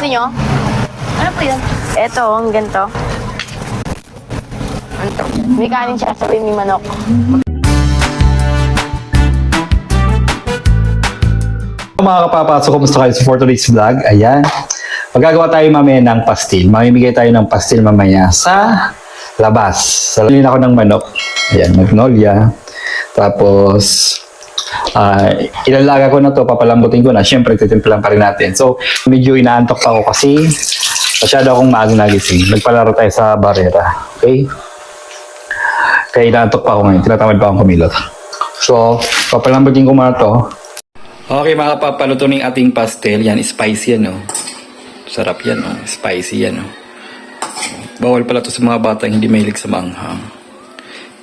Gusto nyo? Ano po yun? Ito, ang ganito. May kanin siya, sabi may manok. Mga kapapasok, kumusta kayo sa for today's vlog? Ayan. Magagawa tayo mamaya ng pastil. Mamimigay tayo ng pastil mamaya sa labas. Salin ako ng manok. Ayan, magnolia. Tapos, ah ilalaga ko na to, papalambutin ko na. Siyempre, titimplahan pa rin natin. So, medyo inaantok pa ako kasi masyado akong maagang nagising. Nagpalaro tayo sa barera. Okay? Kaya inaantok pa ako ngayon. Tinatamad pa akong kumilot. So, papalambutin ko muna to. Okay mga kapapaluto ng ating pastel. Yan, spicy yan, oh. Sarap yan, oh. Spicy yan, oh. Bawal pala to sa mga batang hindi mahilig sa maanghang.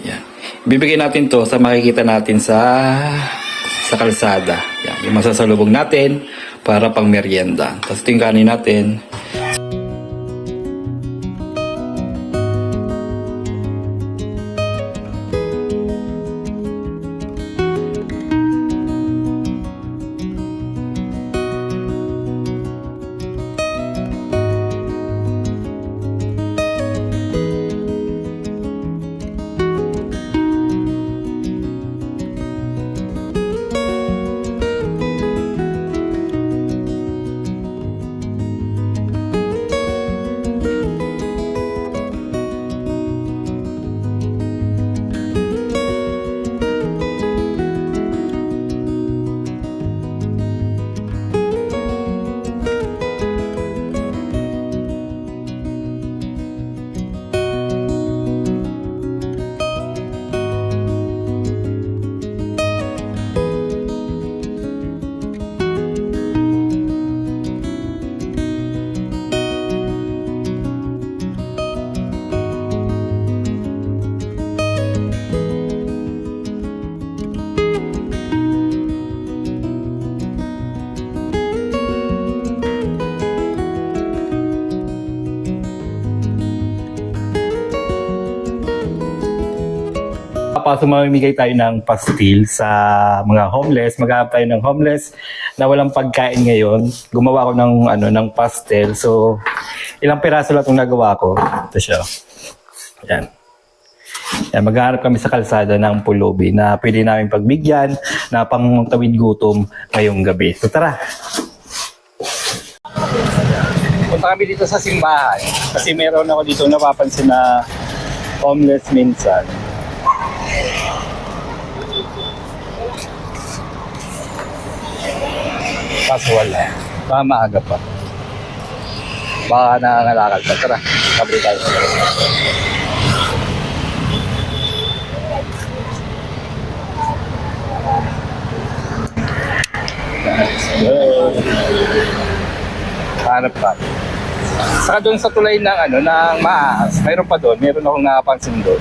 Yan. Ibibigay natin to sa makikita natin sa sa kalsada. Yan, yung masasalubong natin para pang merienda. Tapos ito yung kanin natin. Tapos mamimigay tayo ng pastil sa mga homeless. Maghahanap tayo ng homeless na walang pagkain ngayon. Gumawa ko ng ano ng pastel. So ilang piraso lang itong nagawa ko. Ito siya. Yan. Yan, maghahanap kami sa kalsada ng pulubi na pwede namin pagbigyan na pangtawid gutom ngayong gabi. So tara! Punta kami dito sa simbahan kasi meron ako dito napapansin na homeless minsan. Kaso wala. Baka maaga pa. Baka nangangalakal pa. Tara, kabri tayo. Hanap pa. Saka doon sa tulay ng ano, ng maas, mayroon pa doon, mayroon akong nakapansin doon.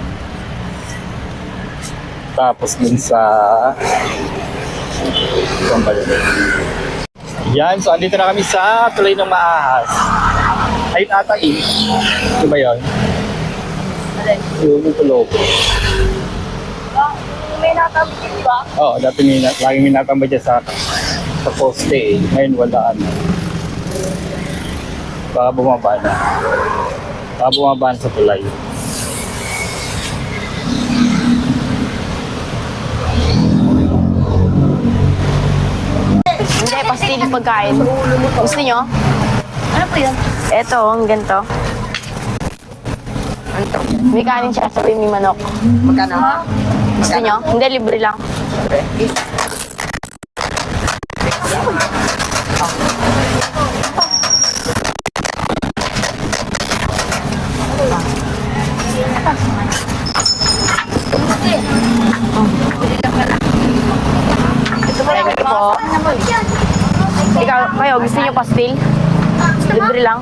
Tapos dun sa yun? Yan, so andito na kami sa tulay ng maahas. Ayun ata eh. Ito ba yun? Yung yung tulobo. May natabit di ba? Oo, dati may, laging may natambay dyan sa, sa poste eh. Ngayon wala ano. Baka bumaba na. Baka bumaba na sa tulay. Yung pagkain. Gusto nyo? Ano po yun? Ito, ang ganito. May kanin siya, sabi may manok. Magkano? Gusto nyo? Hindi, libre lang. Ito po lang po. Ikaw, kayo, gusto nyo pastil? Libre lang.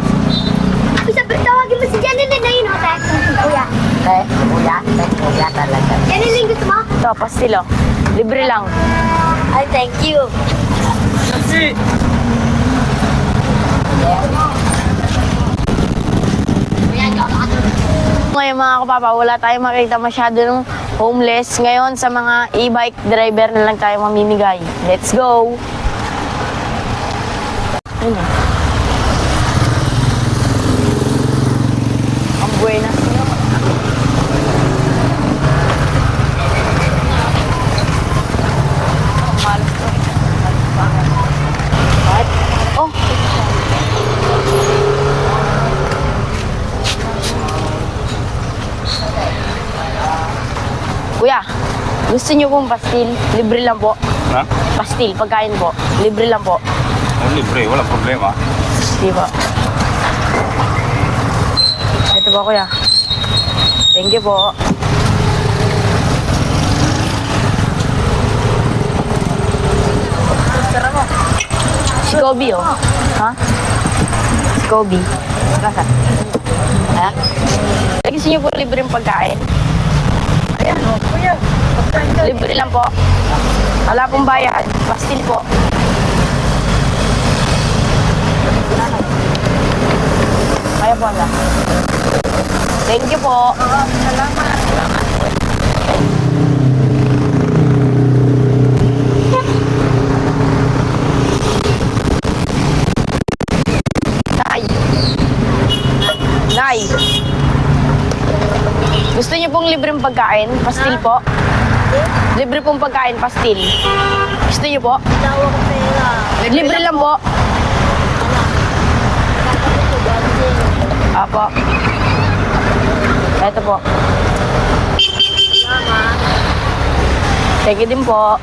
Sabi, tawagin mo si Janine na yun, hotel. Kuya. Eh, kuya, eh, kuya talaga. Janine yung gusto mo? Ito, pastil oh. Libre lang. Ay, thank you. Ngayon mga kapapa, wala tayong makita masyado ng homeless. Ngayon sa mga e-bike driver na lang tayo mamimigay. Let's go! Ayun oh. Gusto niyo pong pastil? Libre lang po. Ha? Pastil, pagkain po. Libre lang po. Oh, libre, walang problema. Di ba? Ito po kuya. Thank you po. Si Kobe oh. Ha? Si Kobe. Nasa? Ha? Gusto niyo po libreng pagkain? Ayan oh, kuya. Libre lang po. Wala pong bayad. Pastil po. Kaya po na. Thank you po. Nay. Nay. Gusto niyo pong libreng pagkain? Pastil po? Libre pong pagkain, pastil. Gusto niyo po? Tawa ko pera. Libre lang po. Apo. Ito po. You din po.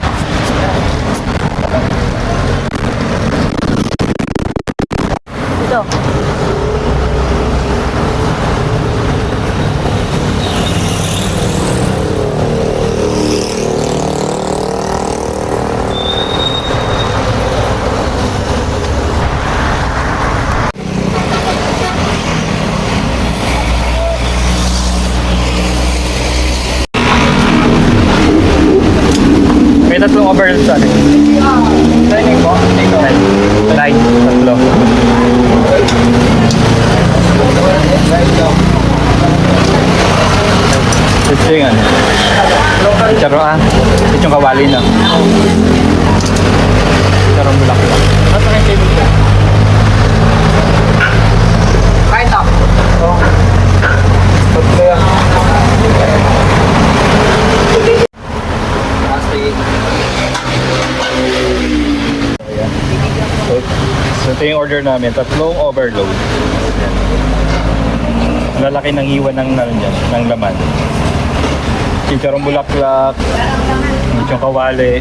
Ito. May tatlong overload sa atin. Training po? Nine. Tatlo. Ito yung ano. Charo ah. Ito yung kawali na. Charong bulak lang. Ano yung table ko? Kahit up. Oo. Tatlo yan. So, so ito yung order namin, tatlong overload. Lalaki ng iwan ng, dyan, ng laman. Chicharong bulaklak, chichong kawali,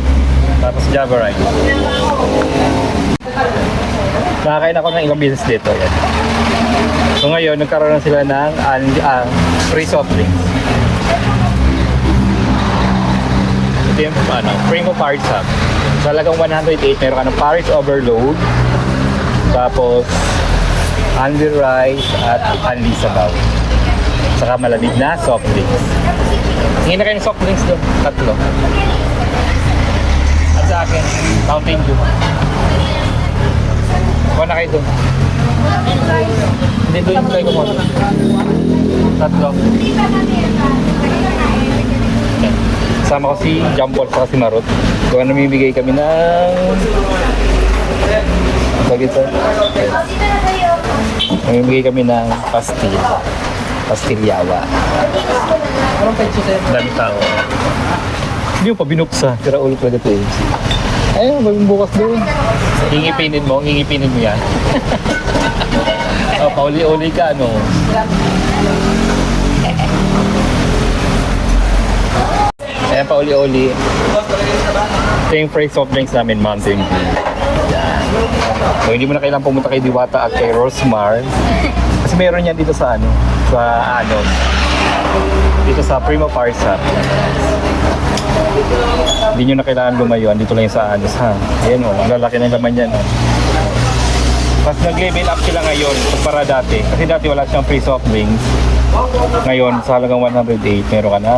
tapos java rice. Nakakain ako ng ilang business dito. Yan. So ngayon, nagkaroon na sila ng uh, free soft drinks. Ito yung ano, Primo Paris Hub. Sa halagang 108, meron ka ng Paris Overload. Tapos, Andy Rice at Andy Sabaw. Saka malamig na soft drinks. Hingin na kayo ng soft drinks doon. Tatlo. At sa akin, Mountain Dew. Kuha na kayo doon. Hindi doon kayo kumain. Tatlo. Kasama ko si Jambol at si Marot. Kaya namimigay kami ng... Bagay ito. Namimigay kami ng pastil. Pastilyawa. Dami tao. Hindi mo pa binuksa. Tira ulo talaga ito eh. Ayun, bukas doon. Ngingipinin mo, ngingipinin mo yan. oh, pauli-uli ka, ano. Ayan, pauli-uli. Ito yung fresh soft drinks namin, Mountain Dew. So, hindi mo na kailangan pumunta kay Diwata at kay Rosmar. Kasi meron yan dito sa ano, sa ano, dito sa Primo Parsa. Hindi nyo na kailangan lumayo. Dito lang sa ano, sa, ayan o, ang lalaki ng laman yan. Oh. Tapos nag-level up sila ngayon kumpara dati. Kasi dati wala siyang free soft drinks. Ngayon, sa halagang 108, meron ka na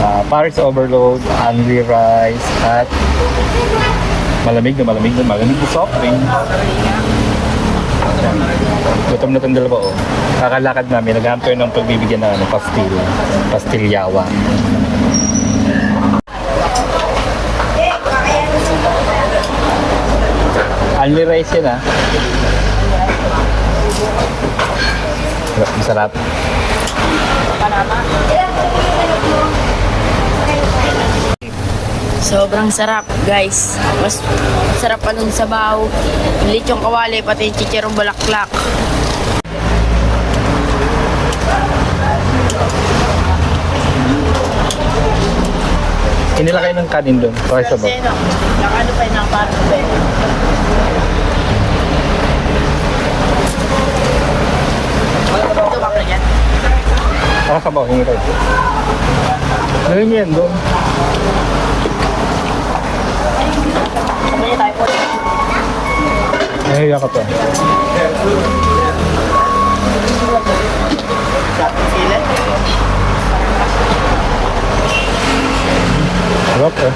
uh, Paris Overload, Angry Rice, at malamig na malamig na malamig na soft drink. Yan. Gutom na itong dalawa, oh. Kakalakad namin, naghanap kayo ng pagbibigyan ng ano, pastil. Pastilyawa. Only rice yun, ah. Masarap. Sobrang sarap, guys. Mas sarap pa nung sabaw. Lechong kawali, pati yung chichirong bulaklak. Inilagay ng kanin doon. Okay sa Kasi no, yung ano pa yung naparang pa eh. Ito ba yan? Para sa hingi tayo. Lagay mo yan doon. Sabay tayo po. Nahiya ka pa. Sarap eh.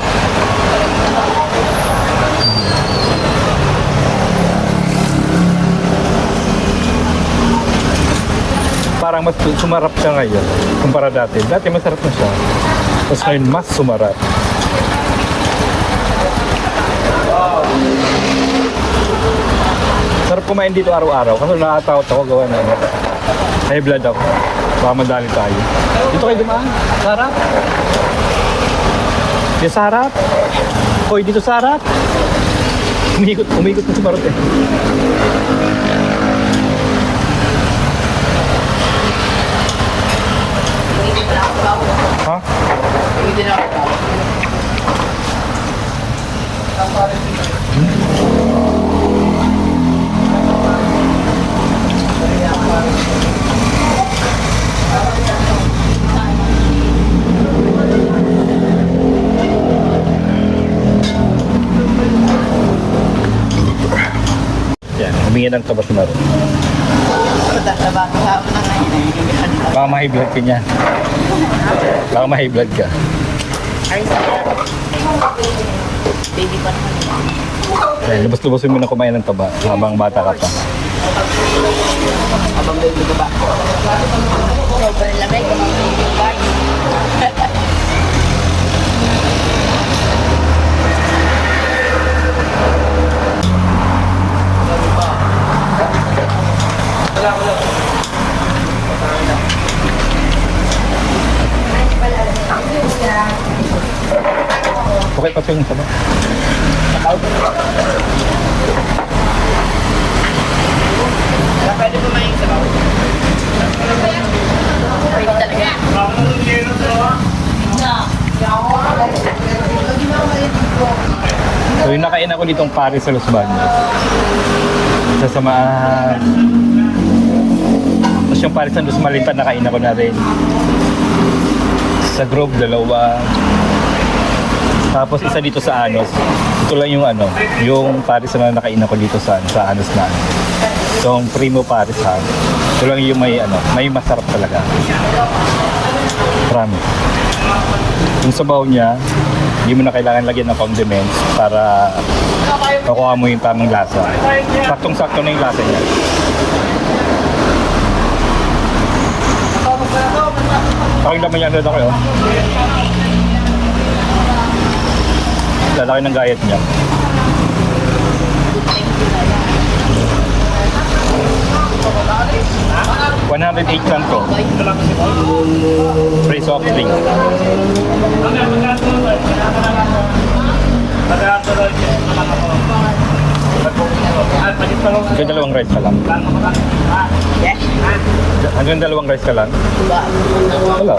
Parang mas sumarap siya ngayon kumpara dati. Dati masarap na siya. Tapos ngayon mas sumarap. Kumain dito araw-araw kasi nakataot ako gawa na ano. High blood ako. Baka madali tayo. Dito kayo dumaan. Sarap. Dito sa harap. Hoy, dito sa harap. Umikot, umikot na si Marot eh. Ha? Hindi humingi ng taba si Marot. Tataba ka na ngayon. Baka ma-high blood ka niya. Baka ma-high blood ka. Ay. Baby pa naman. Yan, lubos-lubosin mo na kumain ng taba habang bata ka pa. Habang baby ko ba? Sobrang lamig. Okay pa yung taba. Wala pwede kumain sa bawah. Pwede talaga. So yung nakain ako ditong Paris sa Los Baños. Sa samahan. Tapos yung Paris sa Los Malinta nakain ako na rin. Sa Grove, dalawa. Tapos isa dito sa Anos. Ito lang yung ano, yung Paris na nakain ako dito sa, sa Anos na. ano. Itong Primo Paris ha. Ito lang yung may ano, may masarap talaga. Promise. Yung sabaw niya, hindi mo na kailangan lagyan ng condiments para makuha mo yung tamang lasa. Saktong-sakto na yung lasa niya. Pakinggan mo yan doon ako. oh. Lalaki ng gayat niya. One hundred eight lang to. Free soft drink. Hanggang dalawang rice ka lang. Hanggang dalawang rice ka lang. Wala.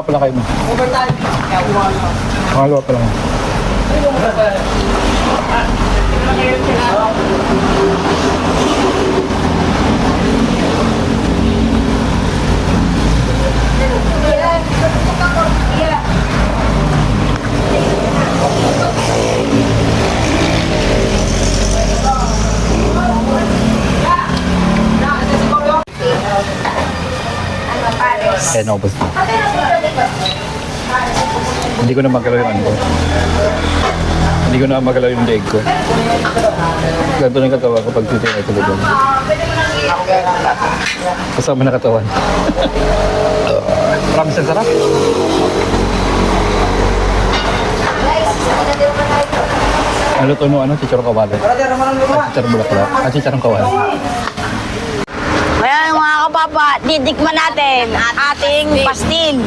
Pangalawa pala kayo. Overtime. Kaya umawa na. Pangalawa pala. Ayan, opposite. Hindi ko na magalaw yung ano ko. Hindi ko na magalaw yung leg ko. Ganito na yung katawan ko pag titinay ko doon. Kasama na katawan. Promise ang sarap. Ano to no, ano? Chicharong kawali. Ah, chicharong bulaklak. Ah, chicharong kawali. Ngayon mga kapapa, titikman natin ang ating pastil.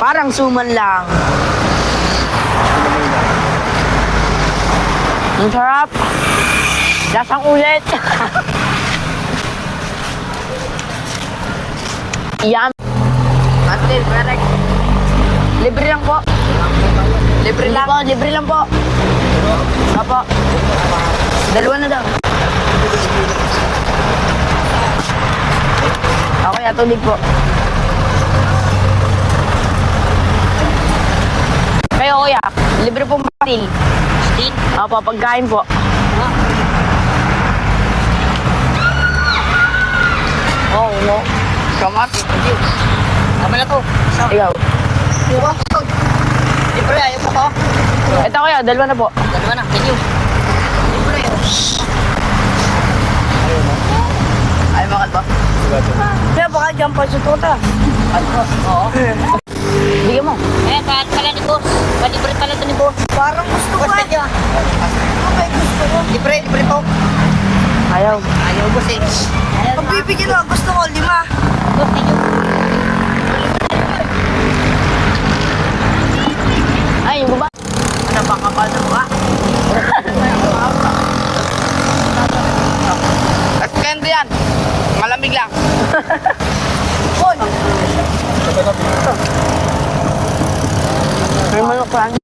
Parang suman lang. Ang sarap. Lasang ulit. Yum. Pastil, correct. Libre lang po. Libre lang. Po, libre lang po. Opo. Dalawa na daw. Okay, atubig po. Kayo, kuya. Libre pong pastil. Pastil? Opo, pagkain po. Oo, oh, no. Kamat. Tama na to. Ikaw. Libre, ayaw ko ko. Ito kuya, dalawa na po. Dalawa na, thank you. Libre. Ay, bakal ba? Kaya baka dyan pa sa tuta. Oo. Eh, kahit pala ni boss. Libre pala to ni boss. Parang gusto ko eh. Okay, gusto ko. Libre, libre po. Ayaw. Ayaw boss eh. Ayaw Ang bibigyan mo, gusto ko lima. Thank you. Ay, yung baba. Ano ba kapal na ba? At kendo yan. Malamig lang. Lang.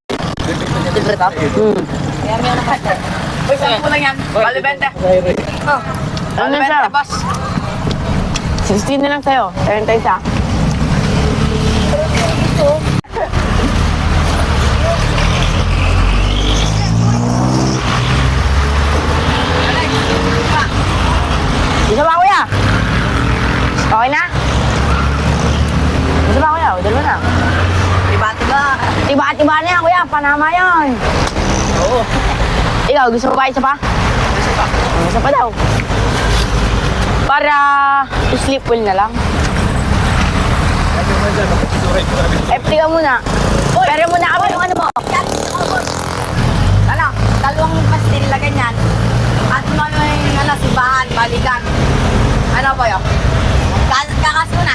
Libre to? Hmm. Kaya may ano ka. Uy, saan po lang yan? Bali 20. Oh. Ano na siya? boss. 16 na lang sa'yo. 30 isa. Isa ba, kuya? Okay na? Isa ba, kuya? O, Dalawa na. Diba-diba? Tiba-tiba na yan, kuya. Panama yan. Oo. Ikaw, gusto mo ba isa pa? Isa pa. Isa pa daw. Para sleep well na lang. FT ka muna. Pero muna kami yung ano mo. Ano, dalawang pastil na ganyan. At ano yung ano, simbahan, balikan. Ano ba yun? Kakas mo na.